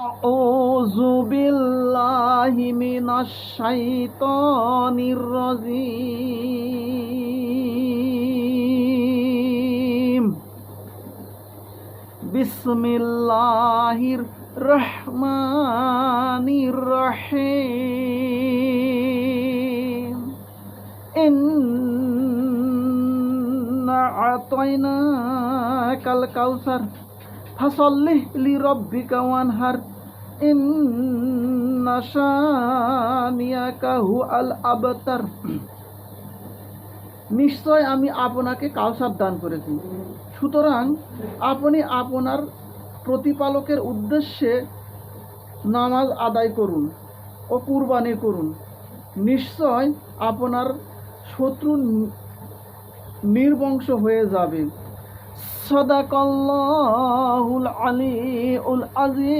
أعوذ بالله من الشيطان الرجيم بسم الله الرحمن الرحيم إنا أعطيناك الكوثر ফাসল্লিহ লি রব্বিকা ওয়ানহার ইন্না শানিয়াকা আল আবতার নিশ্চয় আমি আপনাকে কাউসার দান করেছি। সুতরাং আপনি আপনার প্রতিপালকের উদ্দেশ্যে নামাজ আদায় করুন ও কুরবানি করুন। নিশ্চয় আপনার শত্রু নির্বংশ হয়ে যাবে। সদাকল্লাহুল আলী উল আজি